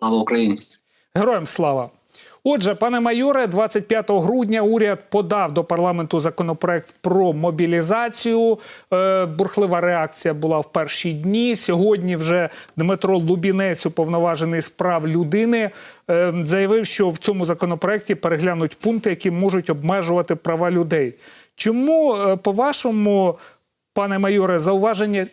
Слава Україні! Героям слава. Отже, пане майоре, 25 грудня уряд подав до парламенту законопроект про мобілізацію. Е, бурхлива реакція була в перші дні. Сьогодні вже Дмитро Лубінець, уповноважений з прав людини, е, заявив, що в цьому законопроекті переглянуть пункти, які можуть обмежувати права людей. Чому, е, по-вашому, Пане майоре, зауваження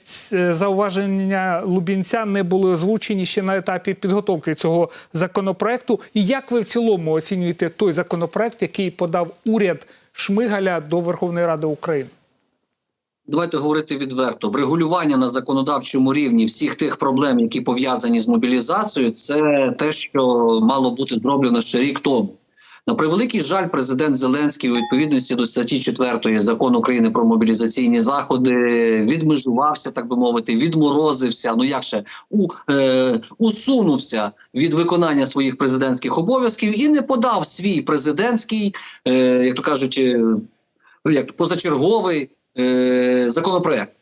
зауваження Лубінця не були озвучені ще на етапі підготовки цього законопроекту. І як ви в цілому оцінюєте той законопроект, який подав уряд Шмигаля до Верховної Ради України? Давайте говорити відверто. Врегулювання на законодавчому рівні всіх тих проблем, які пов'язані з мобілізацією, це те, що мало бути зроблено ще рік тому. На превеликий жаль, президент Зеленський у відповідності до статті 4 закону України про мобілізаційні заходи відмежувався, так би мовити, відморозився. Ну як ще у, е, усунувся від виконання своїх президентських обов'язків і не подав свій президентський, е, як то кажуть, е, ну, як позачерговий е, законопроект.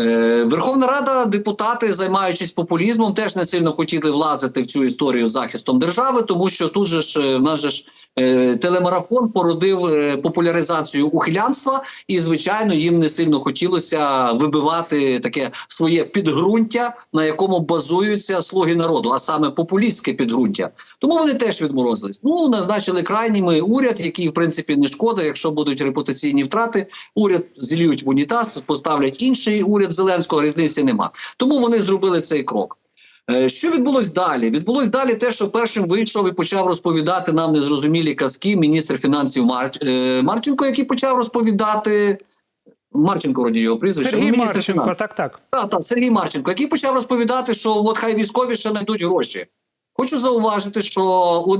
Е, Верховна Рада, депутати, займаючись популізмом, теж не сильно хотіли влазити в цю історію з захистом держави, тому що тут же ж е, в нас же ж е, телемарафон породив популяризацію ухилянства, і звичайно їм не сильно хотілося вибивати таке своє підґрунтя, на якому базуються слуги народу, а саме популістське підґрунтя. Тому вони теж відморозились. Ну назначили крайніми уряд, який в принципі не шкода, якщо будуть репутаційні втрати. Уряд зільють в унітаз, поставлять інший уряд Зеленського. Різниці нема. Тому вони зробили цей крок. Е, Що відбулось далі? Відбулось далі те, що першим вийшов і почав розповідати нам незрозумілі казки міністр фінансів Мар... е, Марченко, який почав розповідати. Марченко вроді його прізвище. Сергій ну, Марченко, фінансів. так, так. Так, так, Сергій Марченко, який почав розповідати, що от хай військові ще знайдуть гроші. Хочу зауважити, що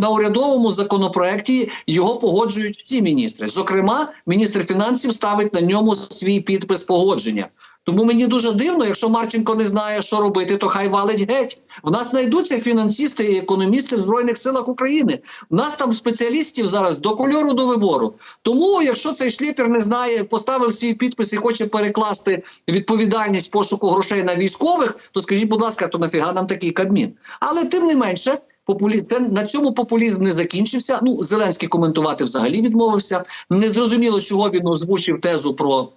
на урядовому законопроекті його погоджують всі міністри. Зокрема, міністр фінансів ставить на ньому свій підпис погодження. Тому мені дуже дивно, якщо Марченко не знає, що робити, то хай валить геть. В нас знайдуться фінансисти і економісти в Збройних силах України. У нас там спеціалістів зараз до кольору до вибору. Тому, якщо цей шліпер не знає, поставив свій підпис і хоче перекласти відповідальність пошуку грошей на військових, то скажіть, будь ласка, то нафіга нам такий кабмін? Але тим не менше, популі... це на цьому популізм не закінчився. Ну Зеленський коментувати взагалі відмовився. Незрозуміло, чого він озвучив тезу про.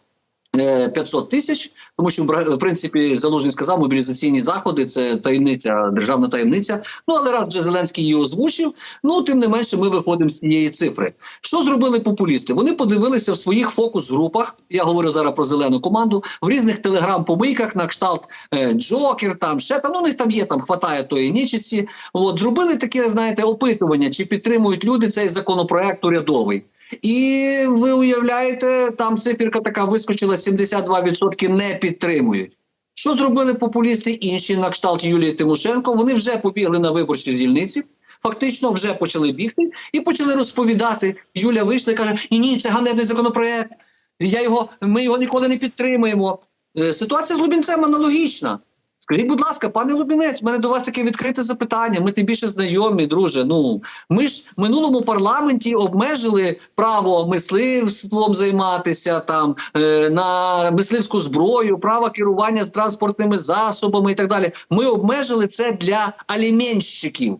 Е, 500 тисяч, тому що в принципі Залужний сказав, мобілізаційні заходи це таємниця, державна таємниця. Ну але раз вже Зеленський її озвучив. Ну тим не менше, ми виходимо з цієї цифри. Що зробили популісти? Вони подивилися в своїх фокус-групах. Я говорю зараз про зелену команду в різних телеграм-помийках на кшталт е, Джокер, там ще там. Ну у них там є, там хватає тої нечисті. От зробили таке, знаєте, опитування, чи підтримують люди цей законопроект урядовий. І ви уявляєте, там циферка така вискочила: 72% не підтримують. Що зробили популісти інші на кшталт Юлії Тимошенко? Вони вже побігли на виборчі дільниці, фактично вже почали бігти і почали розповідати. Юля вийшла і каже: Ні, ні, це ганебний законопроект. Я його, ми його ніколи не підтримуємо. Е, Ситуація з Лубінцем аналогічна. Скажіть, будь ласка, пане Лубінець, в мене до вас таке відкрите запитання. Ми тим більше знайомі, друже. Ну ми ж в минулому парламенті обмежили право мисливством займатися там е, на мисливську зброю, право керування з транспортними засобами і так далі. Ми обмежили це для аліменщиків.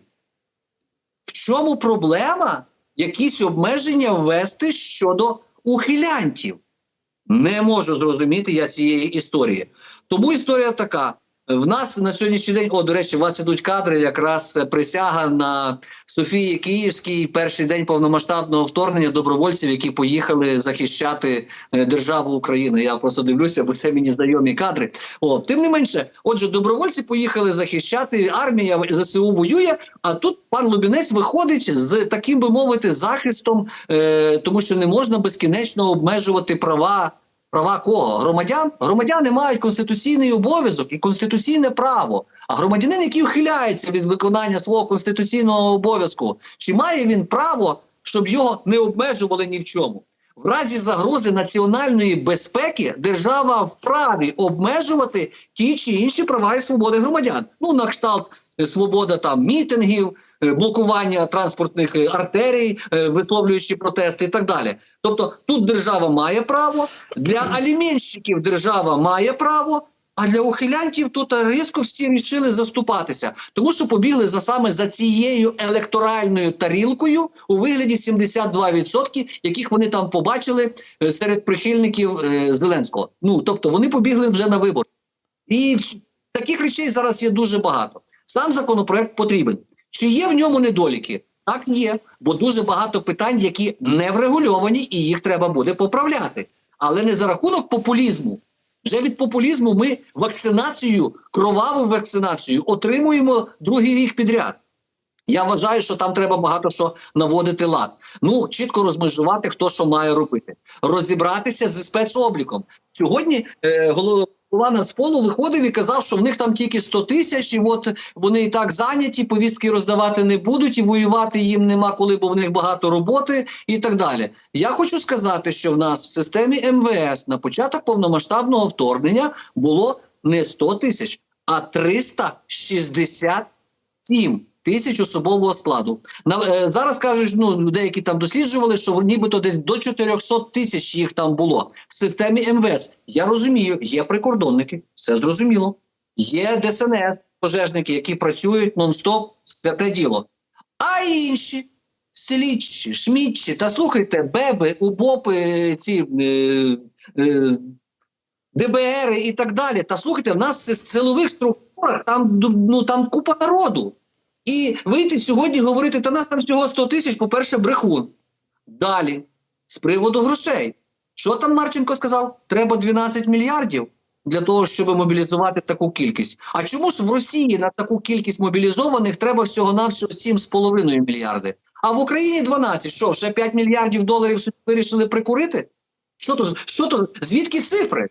В чому проблема якісь обмеження ввести щодо ухилянтів? Не можу зрозуміти я цієї історії. Тому історія така. В нас на сьогоднішній день, о, до речі, у вас ідуть кадри, якраз присяга на Софії Київській, перший день повномасштабного вторгнення добровольців, які поїхали захищати е, державу України. Я просто дивлюся, бо це мені знайомі кадри. О, тим не менше, отже, добровольці поїхали захищати. Армія ЗСУ воює. А тут пан Лубінець виходить з таким би мовити захистом, е, тому що не можна безкінечно обмежувати права. Права кого? Громадян? Громадяни мають конституційний обов'язок і конституційне право. А громадянин, який ухиляється від виконання свого конституційного обов'язку, чи має він право, щоб його не обмежували ні в чому? В разі загрози національної безпеки держава вправі обмежувати ті чи інші права і свободи громадян. Ну, на кшталт свобода там мітингів, е, блокування транспортних е, артерій, е, висловлюючи протести і так далі. Тобто тут держава має право, для аліменщиків держава має право. А для ухилянтів тут різко всі рішили заступатися, тому що побігли за саме за цією електоральною тарілкою у вигляді 72%, яких вони там побачили е, серед прихильників е, Зеленського. Ну тобто вони побігли вже на вибори. І таких речей зараз є дуже багато. Сам законопроект потрібен. Чи є в ньому недоліки? Так є, бо дуже багато питань, які не врегульовані, і їх треба буде поправляти. Але не за рахунок популізму. Вже від популізму ми вакцинацію, кроваву вакцинацію отримуємо другий рік підряд. Я вважаю, що там треба багато що наводити лад. Ну чітко розмежувати, хто що має робити, розібратися зі спецобліком. Сьогодні е, голова Нацполу виходив і казав, що в них там тільки 100 тисяч, і от вони і так зайняті, повістки роздавати не будуть, і воювати їм нема коли, бо в них багато роботи і так далі. Я хочу сказати, що в нас в системі МВС на початок повномасштабного вторгнення було не 100 тисяч, а 367 тисяч особового складу. На, е, зараз кажуть, ну деякі там досліджували, що нібито десь до 400 тисяч їх там було в системі МВС. Я розумію, є прикордонники, все зрозуміло. Є ДСНС, пожежники, які працюють нон-стоп, святе діло. А інші слідчі, шмідчі, та слухайте, беби, убопи, ці е, е, ДБР і так далі. Та слухайте, в нас в силових структурах там ну там купа народу. І вийти сьогодні говорити, та нас там всього 100 тисяч, по-перше, брехун. Далі, з приводу грошей. Що там Марченко сказав? Треба 12 мільярдів для того, щоб мобілізувати таку кількість. А чому ж в Росії на таку кількість мобілізованих треба всього-навсього 7,5 мільярди? А в Україні 12. Що, ще 5 мільярдів доларів вирішили прикурити? Що то, що то, звідки цифри?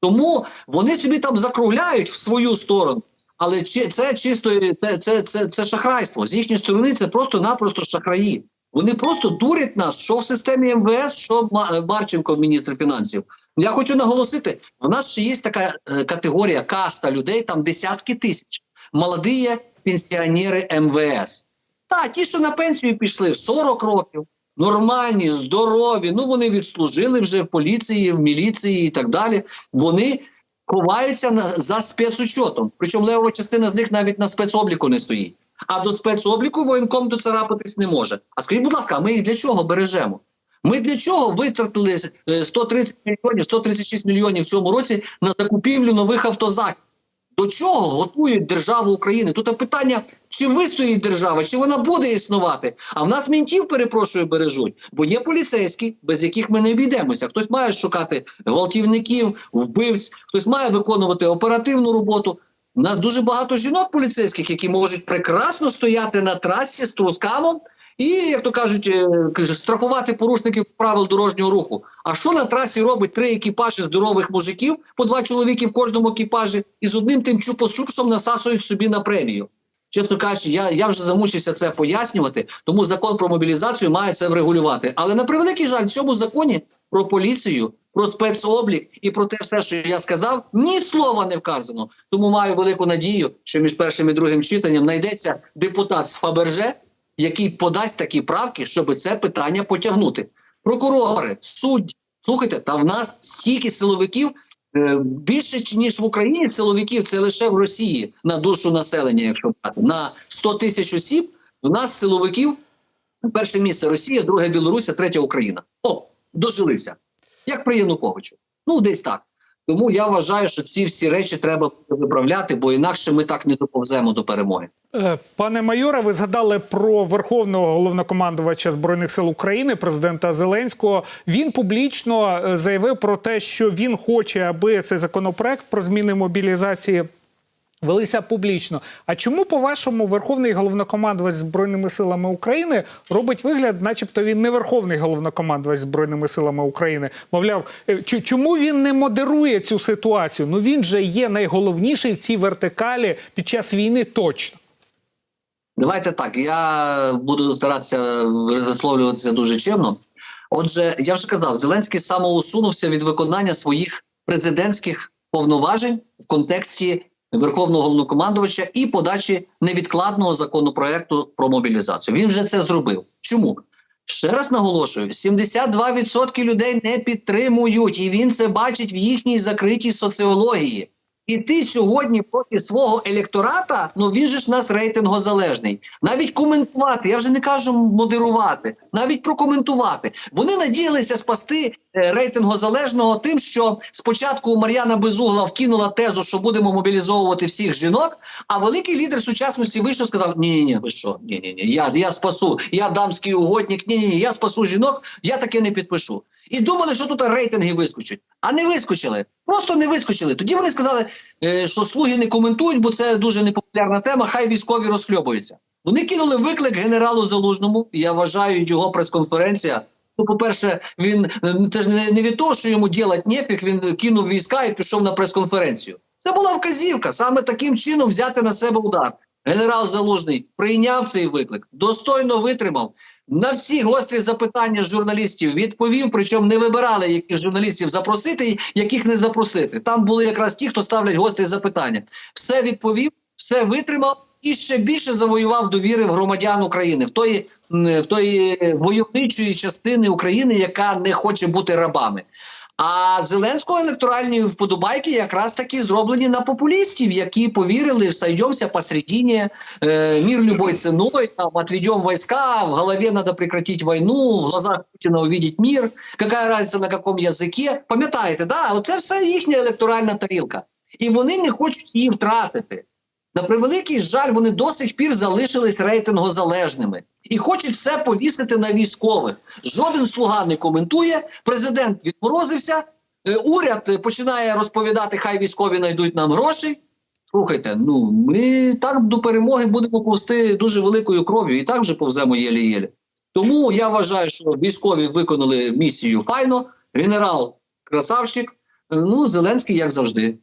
Тому вони собі там закругляють в свою сторону. Але чи- це чисто це, це, це, це шахрайство. З їхньої сторони це просто-напросто шахраї. Вони просто дурять нас, що в системі МВС, що Марченко, міністр фінансів. Я хочу наголосити: в нас ще є така е, категорія каста людей, там десятки тисяч. Молоді пенсіонери МВС. Так, ті, що на пенсію пішли в 40 років, нормальні, здорові. Ну вони відслужили вже в поліції, в міліції і так далі. Вони ховаються на, за спецучотом. Причому левова частина з них навіть на спецобліку не стоїть. А до спецобліку воєнком доцарапатись не може. А скажіть, будь ласка, ми їх для чого бережемо? Ми для чого витратили е, 130 мільйонів, 136 мільйонів в цьому році на закупівлю нових автозаків? До чого готують державу України? Тут питання, чи вистоїть держава, чи вона буде існувати. А в нас мінтів, перепрошую, бережуть, бо є поліцейські, без яких ми не обійдемося. Хтось має шукати гвалтівників, вбивць, хтось має виконувати оперативну роботу. У нас дуже багато жінок поліцейських, які можуть прекрасно стояти на трасі з трускамом і, як то кажуть, е, штрафувати порушників правил дорожнього руху. А що на трасі робить три екіпажі здорових мужиків, по два чоловіки в кожному екіпажі, і з одним тим чупосупсом насасують собі на премію? Чесно кажучи, я, я вже замучився це пояснювати, тому закон про мобілізацію має це врегулювати. Але на превеликий жаль, в цьому законі про поліцію, про спецоблік і про те все, що я сказав, ні слова не вказано. Тому маю велику надію, що між першим і другим читанням знайдеться депутат з Фаберже, який подасть такі правки, щоб це питання потягнути. Прокурори, судді, слухайте, та в нас стільки силовиків. е, Більше ніж в Україні силовиків це лише в Росії на душу населення, якщо брати на 100 тисяч осіб. В нас силовиків перше місце Росія, друге Білорусь, третє Україна. О, дожилися. Як при Януковичу. Ну, десь так. Тому я вважаю, що ці всі речі треба виправляти, бо інакше ми так не доповземо до перемоги. Е, Пане майоре, ви згадали про верховного головнокомандувача збройних сил України, президента Зеленського. Він публічно е, заявив про те, що він хоче, аби цей законопроект про зміни мобілізації. Велися публічно. А чому, по-вашому, верховний головнокомандувач збройними силами України робить вигляд, начебто він не верховний головнокомандувач збройними силами України? Мовляв, е, чому він не модерує цю ситуацію? Ну він же є найголовніший в цій вертикалі під час війни точно. Давайте так. Я буду старатися висловлюватися дуже чемно. Отже, я вже казав, Зеленський самоусунувся від виконання своїх президентських повноважень в контексті верховного головнокомандувача і подачі невідкладного законопроекту про мобілізацію. Він вже це зробив. Чому? Ще раз наголошую: 72% людей не підтримують, і він це бачить в їхній закритій соціології. іти сьогодні проти свого електората, ну він же ж нас рейтингозалежний. Навіть коментувати, я вже не кажу модерувати, навіть прокоментувати. Вони надіялися спасти рейтингозалежного тим, що спочатку Мар'яна Безугла вкинула тезу, що будемо мобілізовувати всіх жінок. А великий лідер сучасності вийшов і сказав: ні, ні, ви що? Ні, ні, ні, я, я спасу, я дамський угодник, ні, ні, ні, я спасу жінок, я таке не підпишу. І думали, що тут рейтинги вискочать, а не вискочили. Просто не вискочили. Тоді вони сказали, е, що слуги не коментують, бо це дуже непопулярна тема. Хай військові розхльобуються. Вони кинули виклик генералу Залужному. Я вважаю, його прес-конференція. Ну, по-перше, він е, це ж не, від того, що йому ділать нефіг, він кинув війська і пішов на прес-конференцію. Це була вказівка саме таким чином взяти на себе удар. Генерал Залужний прийняв цей виклик, достойно витримав. На всі гострі запитання журналістів відповів, причому не вибирали, яких журналістів запросити, яких не запросити. Там були якраз ті, хто ставлять гострі запитання. Все відповів, все витримав і ще більше завоював довіри в громадян України, в тої, в тої войовничої частини України, яка не хоче бути рабами. А Зеленського електоральні вподобайки якраз таки зроблені на популістів, які повірили в «сойдемся посередині, э, мир любой ценой, там, отведем войска, в голове надо прекратить войну, в глазах Путина увидеть мир, какая разница на каком язикі. Пам'ятаєте, да? Оце все їхня електоральна тарілка. І вони не хочуть її втратити. На превеликий жаль, вони до сих пір залишились рейтингозалежними і хочуть все повісити на військових. Жоден слуга не коментує. Президент відморозився. е, Уряд е, починає розповідати, хай військові знайдуть нам гроші. Слухайте, ну ми так до перемоги будемо повсти дуже великою кров'ю, і так вже повземо єлі-єлі. Тому я вважаю, що військові виконали місію файно. Генерал красавчик. е, Ну, Зеленський, як завжди,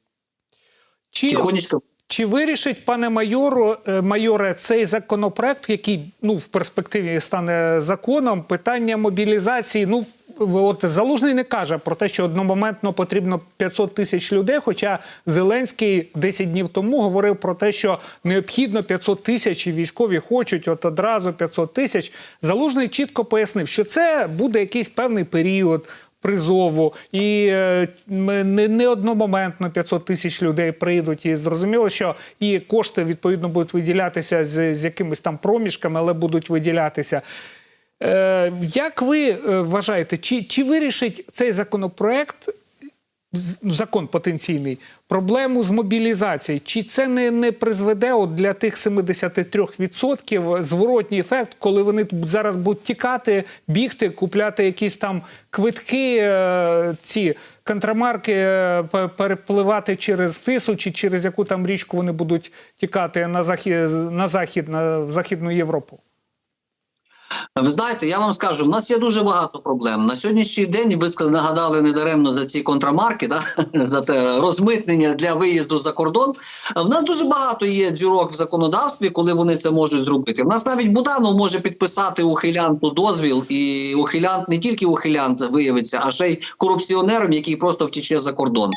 Чи тихонечко. Чи вирішить, пане майору, е, майоре, цей законопроект, який ну в перспективі стане законом, питання мобілізації? Ну от залужний не каже про те, що одномоментно потрібно 500 тисяч людей. Хоча Зеленський 10 днів тому говорив про те, що необхідно 500 тисяч і військові хочуть от одразу 500 тисяч. Залужний чітко пояснив, що це буде якийсь певний період призову, і е, не, не одномоментно 500 тисяч людей прийдуть. І зрозуміло, що і кошти відповідно будуть виділятися з, з якимись там проміжками, але будуть виділятися. Е, як ви е, вважаєте, чи, чи вирішить цей законопроект? Ну, Закон потенційний проблему з мобілізацією. Чи це не, не призведе от для тих 73% зворотній ефект, коли вони зараз будуть тікати, бігти, купляти якісь там квитки, е, ці контрамарки, е, перепливати через Тису чи через яку там річку вони будуть тікати на захід, на захід, на в Західну Європу? Ви знаєте, я вам скажу, в нас є дуже багато проблем. На сьогоднішній день ви нагадали недаремно за ці контрамарки, да? за те розмитнення для виїзду за кордон. В нас дуже багато є дзюрок в законодавстві, коли вони це можуть зробити. В нас навіть Буданов може підписати ухилянту дозвіл, і ухилянт не тільки ухилянт виявиться, а ще й корупціонером, який просто втіче за кордон.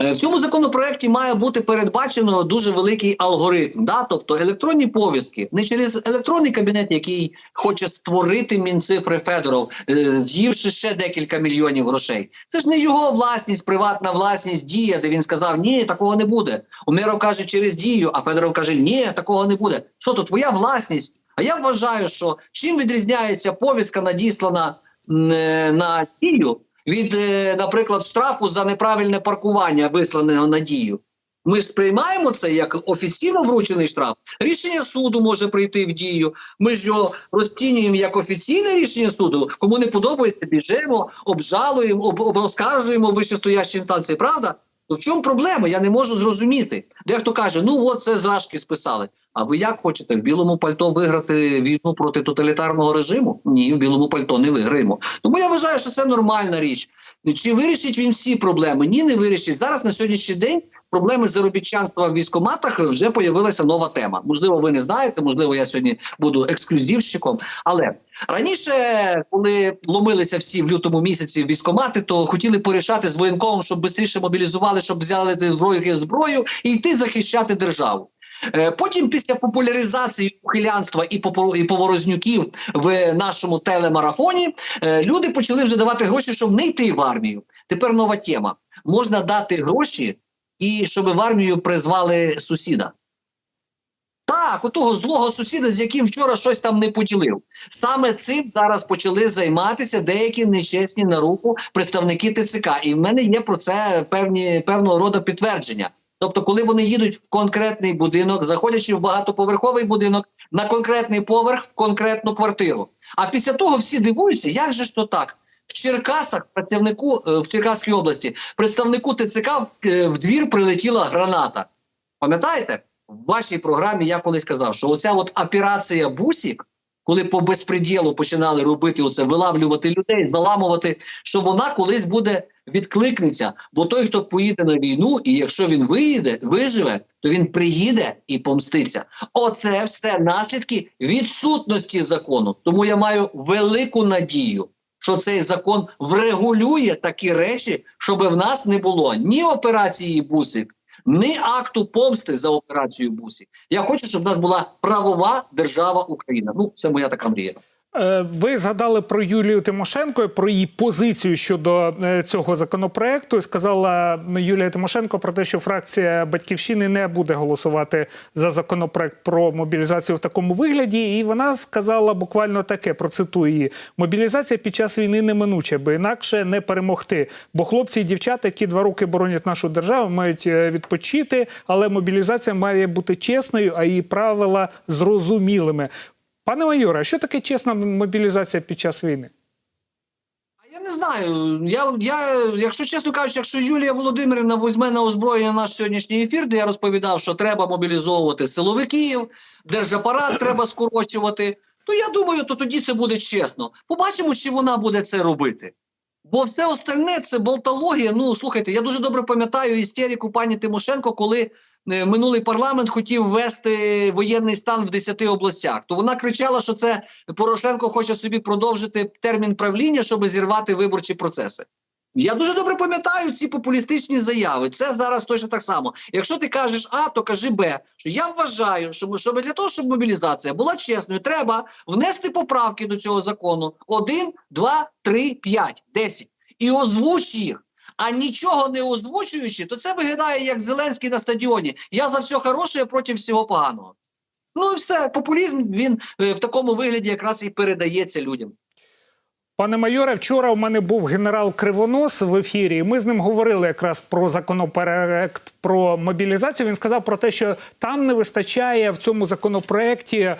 Е, В цьому законопроекті має бути передбачено дуже великий алгоритм. Да? Тобто електронні повістки не через електронний кабінет, який хоче створити мінцифри Федоров, е, з'ївши ще декілька мільйонів грошей. Це ж не його власність, приватна власність дія, де він сказав: Ні, такого не буде. Умеров каже через дію, а Федоров каже: Ні, такого не буде. Що то твоя власність? А я вважаю, що чим відрізняється повістка надіслана е, на дію від, е, наприклад, штрафу за неправильне паркування, висланого на дію. Ми ж сприймаємо це як офіційно вручений штраф. Рішення суду може прийти в дію. Ми ж його розцінюємо як офіційне рішення суду. Кому не подобається, біжимо, обжалуємо, об, об, оскаржуємо вищестоящі інстанції. Правда? То в чому проблема? Я не можу зрозуміти. Дехто каже: ну от це зражки списали. А ви як хочете в білому пальто виграти війну проти тоталітарного режиму? Ні, в білому пальто не виграємо. Тому я вважаю, що це нормальна річ. Чи вирішить він всі проблеми? Ні, не вирішить. Зараз на сьогоднішній день проблеми заробітчанства в військоматах вже появилася нова тема. Можливо, ви не знаєте, можливо, я сьогодні буду ексклюзивщиком. Але раніше, коли ломилися всі в лютому місяці в військомати, то хотіли порішати з воєнкомом, щоб швидше мобілізували, щоб взяли зброю зброю і йти захищати державу. Е, Потім, після популяризації ухилянства і і поворознюків в нашому телемарафоні, е, люди почали вже давати гроші, щоб не йти в армію. Тепер нова тема: можна дати гроші і щоб в армію призвали сусіда. Так, у того злого сусіда, з яким вчора щось там не поділив. Саме цим зараз почали займатися деякі нечесні на руку представники ТЦК. І в мене є про це певні певного роду підтвердження. Тобто, коли вони їдуть в конкретний будинок, заходячи в багатоповерховий будинок, на конкретний поверх в конкретну квартиру. А після того всі дивуються, як же ж то так? В Черкасах працівнику е, в Черкаській області представнику ТЦК е, в двір прилетіла граната. Пам'ятаєте? В вашій програмі я колись казав, що оця от операція Бусік, коли по безпреділу починали робити оце, вилавлювати людей, заламувати, що вона колись буде відкликнеться. Бо той, хто поїде на війну, і якщо він виїде, виживе, то він приїде і помститься. Оце все наслідки відсутності закону. Тому я маю велику надію, що цей закон врегулює такі речі, щоб в нас не було ні операції Бусик, ні акту помсти за операцію бусі. Я хочу, щоб в нас була правова держава Україна. Ну, це моя така мрія. Е, Ви згадали про Юлію Тимошенко, про її позицію щодо е, цього законопроекту. Сказала Юлія Тимошенко про те, що фракція Батьківщини не буде голосувати за законопроект про мобілізацію в такому вигляді. І вона сказала буквально таке: процитую її: мобілізація під час війни неминуча, бо інакше не перемогти. Бо хлопці і дівчата, які два роки боронять нашу державу, мають е, відпочити, але мобілізація має бути чесною, а її правила зрозумілими. Пане майоре, а що таке чесна мобілізація під час війни? Я не знаю. Я, я, якщо чесно кажучи, якщо Юлія Володимирівна візьме на озброєння наш сьогоднішній ефір, де я розповідав, що треба мобілізовувати силовиків, держапарат треба скорочувати, то я думаю, то тоді це буде чесно. Побачимо, чи вона буде це робити. Бо все остальне це болтологія. Ну слухайте, я дуже добре пам'ятаю істерику пані Тимошенко, коли е, минулий парламент хотів ввести воєнний стан в 10 областях. То вона кричала, що це Порошенко хоче собі продовжити термін правління, щоб зірвати виборчі процеси. Я дуже добре пам'ятаю ці популістичні заяви. Це зараз точно так само. Якщо ти кажеш А, то кажи Б. Що я вважаю, що щоб для того, щоб мобілізація була чесною, треба внести поправки до цього закону: 1, 2, 3, 5, 10. І озвуч їх. А нічого не озвучуючи, то це виглядає як Зеленський на стадіоні. Я за все хороше, а проти всього поганого. Ну і все, популізм він е, в такому вигляді якраз і передається людям. Пане майоре, вчора у мене був генерал Кривонос в ефірі. Ми з ним говорили якраз про законопроект про мобілізацію. Він сказав про те, що там не вистачає в цьому законопроекті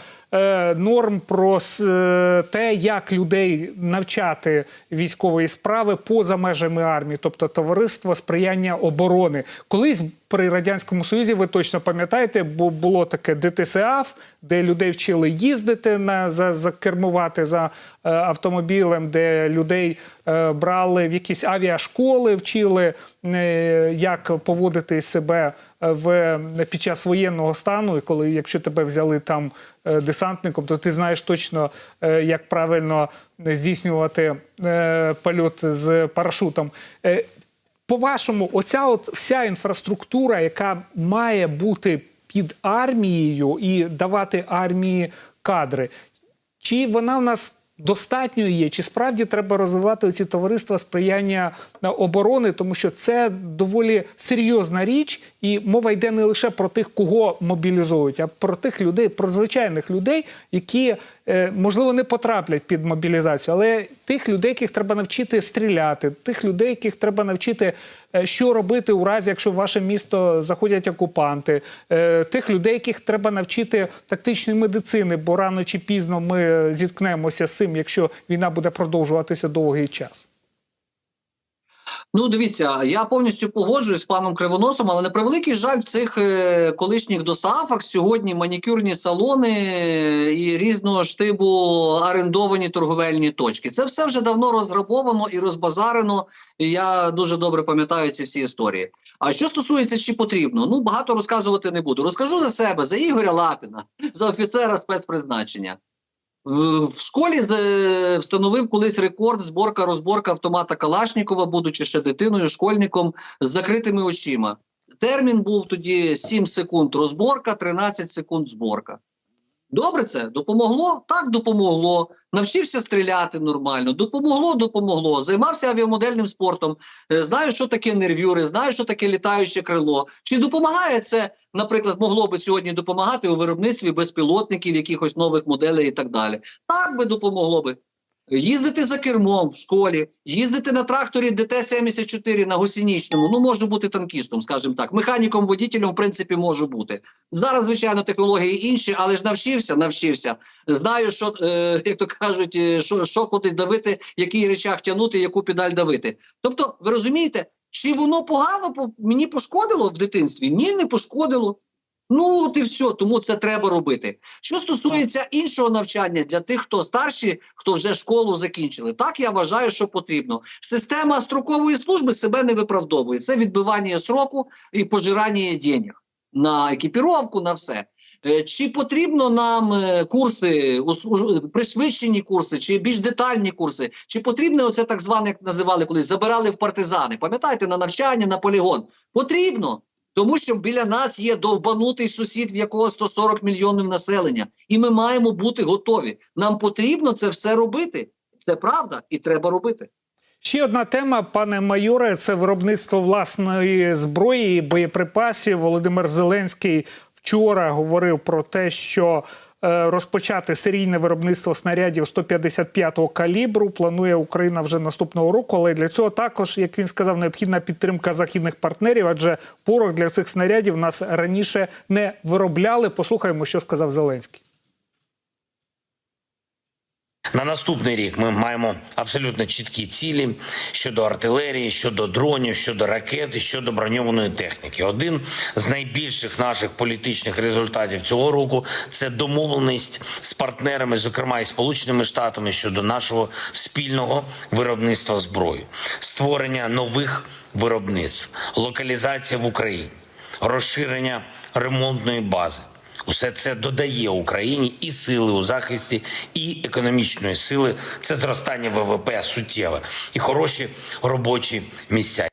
норм про е, те, як людей навчати військової справи поза межами армії, тобто товариство сприяння оборони. Колись при радянському союзі ви точно пам'ятаєте, бо було таке ДТСАФ, де людей вчили їздити на за, за кермувати за е, автомобілем, де людей е, брали в якісь авіашколи, вчили е, як поводити себе е, в під час воєнного стану. І коли якщо тебе взяли там е, десантником, то ти знаєш точно, е, як правильно здійснювати е, польот з парашутом. Е, по-вашому, оця от вся інфраструктура, яка має бути під армією і давати армії кадри, чи вона в нас достатньо є, чи справді треба розвивати ці товариства сприяння е, оборони, тому що це доволі серйозна річ, і мова йде не лише про тих, кого мобілізовують, а про тих людей, про звичайних людей, які можливо не потраплять під мобілізацію, але тих людей, яких треба навчити стріляти, тих людей, яких треба навчити, е, що робити у разі, якщо в ваше місто заходять окупанти, е, тих людей, яких треба навчити тактичної медицини, бо рано чи пізно ми зіткнемося з цим, якщо війна буде продовжуватися довгий час. Ну, дивіться, я повністю погоджуюсь з паном Кривоносом, але на превеликий жаль в цих е, колишніх досафах сьогодні манікюрні салони е, і різного штибу орендовані торговельні точки. Це все вже давно розграбовано і розбазарено. І я дуже добре пам'ятаю ці всі історії. А що стосується чи потрібно, ну багато розказувати не буду. Розкажу за себе, за Ігоря Лапіна, за офіцера спецпризначення. В, в школі з- встановив колись рекорд зборка розборка автомата Калашнікова, будучи ще дитиною, школьником з закритими очима. Термін був тоді 7 секунд розборка, 13 секунд зборка. Добре, це допомогло? Так, допомогло. Навчився стріляти нормально. Допомогло, допомогло. Займався авіамодельним спортом. Е, Знаю, що таке нервюри, знаю, що таке літаюче крило. Чи допомагає це, наприклад, могло би сьогодні допомагати у виробництві безпілотників, якихось нових моделей і так далі? Так би допомогло би. Їздити за кермом в школі, їздити на тракторі ДТ-74 на гусеничному, ну можу бути танкістом, скажімо так. Механіком, водітелем, в принципі, можу бути. Зараз, звичайно, технології інші, але ж навчився, навчився. Знаю, що, е, як то кажуть, е, що, що куди давити, який речах тягнути, яку педаль давити. Тобто, ви розумієте, чи воно погано по, мені пошкодило в дитинстві? Ні, не пошкодило. Ну, от і все, тому це треба робити. Що стосується іншого навчання для тих, хто старші, хто вже школу закінчили, так я вважаю, що потрібно. Система строкової служби себе не виправдовує. Це відбивання сроку і пожирання денег на екіпіровку, на все. Е, Чи потрібно нам е, курси, пришвидшені курси, чи більш детальні курси? Чи потрібно оце так зване, як називали колись, забирали в партизани? Пам'ятаєте, на навчання, на полігон? Потрібно. Тому що біля нас є довбанутий сусід, в якого 140 мільйонів населення, і ми маємо бути готові. Нам потрібно це все робити. Це правда, і треба робити. Ще одна тема, пане майоре, це виробництво власної зброї і боєприпасів. Володимир Зеленський вчора говорив про те, що розпочати серійне виробництво снарядів 155-го калібру планує Україна вже наступного року. Але для цього також, як він сказав, необхідна підтримка західних партнерів, адже порох для цих снарядів нас раніше не виробляли. Послухаємо, що сказав Зеленський. На наступний рік ми маємо абсолютно чіткі цілі щодо артилерії, щодо дронів, щодо ракет щодо броньованої техніки. Один з найбільших наших політичних результатів цього року це домовленість з партнерами, зокрема і Сполученими Штатами, щодо нашого спільного виробництва зброї, створення нових виробництв, локалізація в Україні, розширення ремонтної бази. Усе це додає Україні і сили у захисті, і економічної сили. Це зростання ВВП суттєве і хороші робочі місця.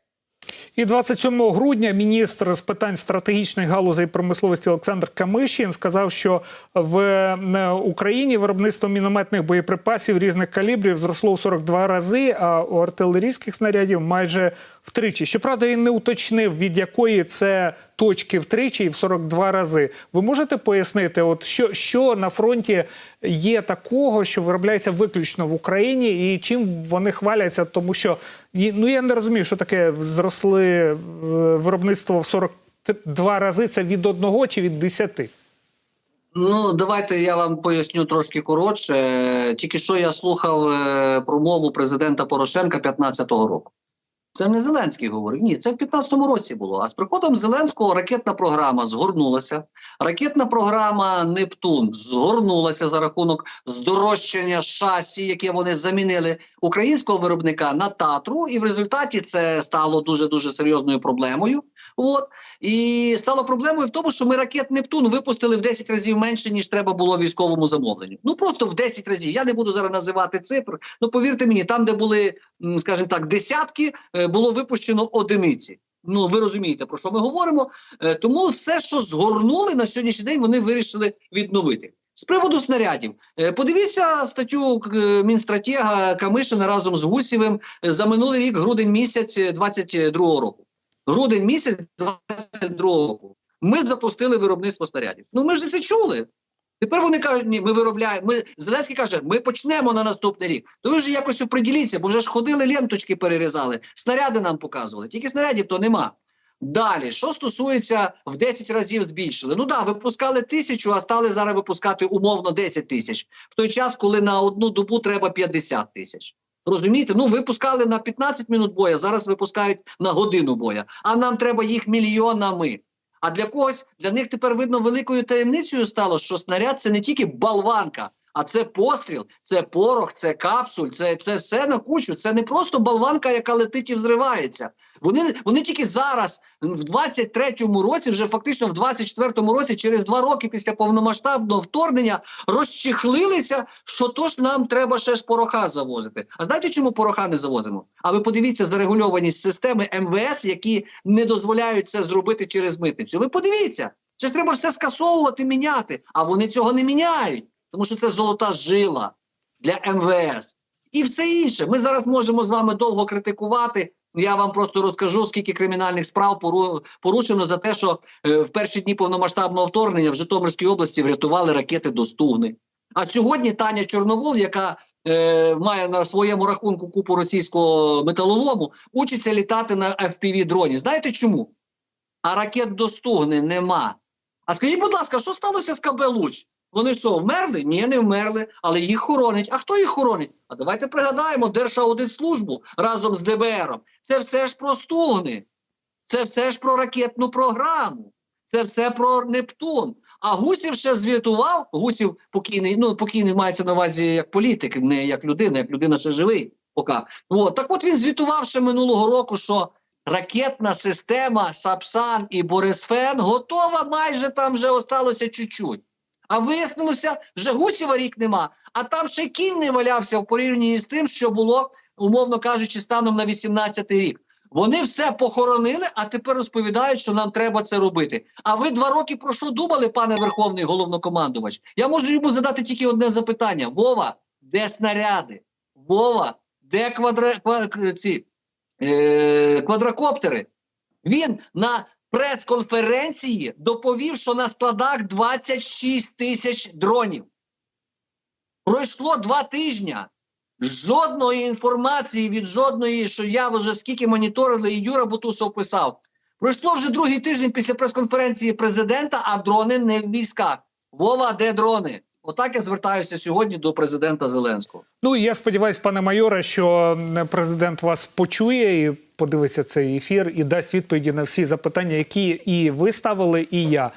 І 27 грудня міністр з питань стратегічних галузей промисловості Олександр Камишін сказав, що в Україні виробництво мінометних боєприпасів різних калібрів зросло у 42 рази, а у артилерійських снарядів майже втричі. Щоправда, він не уточнив, від якої це точки втричі і в 42 рази. Ви можете пояснити, от що, що на фронті є такого, що виробляється виключно в Україні, і чим вони хваляться, тому що ну я не розумію, що таке зросли е, виробництво в 42 рази. Це від одного чи від десяти? Ну, давайте я вам поясню трошки коротше. Тільки що я слухав е, промову президента Порошенка 15-го року. Це не Зеленський говорив. Ні, це в 15-му році було. А з приходом Зеленського ракетна програма згорнулася. Ракетна програма Нептун згорнулася за рахунок здорожчання шасі, яке вони замінили українського виробника на татру, і в результаті це стало дуже дуже серйозною проблемою. От і стало проблемою в тому, що ми ракет Нептун випустили в 10 разів менше ніж треба було військовому замовленню. Ну просто в 10 разів. Я не буду зараз називати цифр. Ну повірте мені, там, де були, скажімо так, десятки, е, було випущено одиниці. Ну ви розумієте про що ми говоримо. Е, Тому все, що згорнули на сьогоднішній день, вони вирішили відновити. З приводу снарядів, Е, подивіться статтю е, мінстратега Камишина разом з Гусєвим е, за минулий рік, грудень місяць 22 року. Грудень місяць 22 року. Ми запустили виробництво снарядів. Ну ми ж це чули. Тепер вони кажуть, ні, ми виробляємо. Ми Зеленський каже, ми почнемо на наступний рік. То ви ж якось оприділіться, бо вже ж ходили, ленточки перерізали, снаряди нам показували. Тільки снарядів то нема. Далі, що стосується в 10 разів збільшили. Ну да, випускали тисячу, а стали зараз випускати умовно 10 тисяч. В той час, коли на одну добу треба 50 тисяч. Розумієте? Ну випускали на 15 минут боя, зараз випускають на годину боя. А нам треба їх мільйонами. А для когось для них тепер видно великою таємницею стало, що снаряд це не тільки болванка, а це постріл, це порох, це капсуль, це, це все на кучу. Це не просто болванка, яка летить і взривається. Вони, вони тільки зараз, в 23-му році, вже фактично в 24-му році, через два роки після повномасштабного вторгнення, розчехлилися, що то ж нам треба ще ж пороха завозити. А знаєте, чому пороха не завозимо? А ви подивіться зарегульованість системи МВС, які не дозволяють це зробити через митницю. Ви подивіться. Це ж треба все скасовувати, міняти. А вони цього не міняють, тому що це золота жила для МВС. І все інше. Ми зараз можемо з вами довго критикувати. Я вам просто розкажу, скільки кримінальних справ порушено за те, що е, в перші дні повномасштабного вторгнення в Житомирській області врятували ракети до Стугни. А сьогодні Таня Чорновол, яка е, має на своєму рахунку купу російського металолому, учиться літати на fpv дроні. Знаєте чому? А ракет до Стугни нема. А скажіть, будь ласка, що сталося з КБ Луч? Вони що, вмерли? Ні, не вмерли, але їх хоронять. А хто їх хоронить? А давайте пригадаємо Держаудитслужбу разом з ДБРом. Це все ж про Стугни. Це все ж про ракетну програму. Це все про Нептун. А Гусів ще звітував. Гусів покійний, ну покійний мається на увазі як політик, не як людина, як людина ще живий. Поки. От. Так от він звітував ще минулого року, що ракетна система Сапсан і Борисфен готова, майже там вже осталося чуть-чуть. А вияснилося, вже гусєва рік нема, а там ще кінь не валявся в порівнянні з тим, що було, умовно кажучи, станом на 18-й рік. Вони все похоронили, а тепер розповідають, що нам треба це робити. А ви два роки про що думали, пане Верховний головнокомандувач? Я можу йому задати тільки одне запитання: Вова, де снаряди? Вова, де квадра... ці, е... квадрокоптери? Він на прес-конференції доповів, що на складах 26 тисяч дронів. Пройшло два тижні. Жодної інформації від жодної, що я вже скільки моніторили, і Юра Бутусов писав. Пройшло вже другий тиждень після прес-конференції президента, а дрони не в військах. Вова, де дрони? Отак я звертаюся сьогодні до президента Зеленського. Ну я сподіваюся, пане майоре, що президент вас почує і подивиться цей ефір і дасть відповіді на всі запитання, які і ви ставили, і я.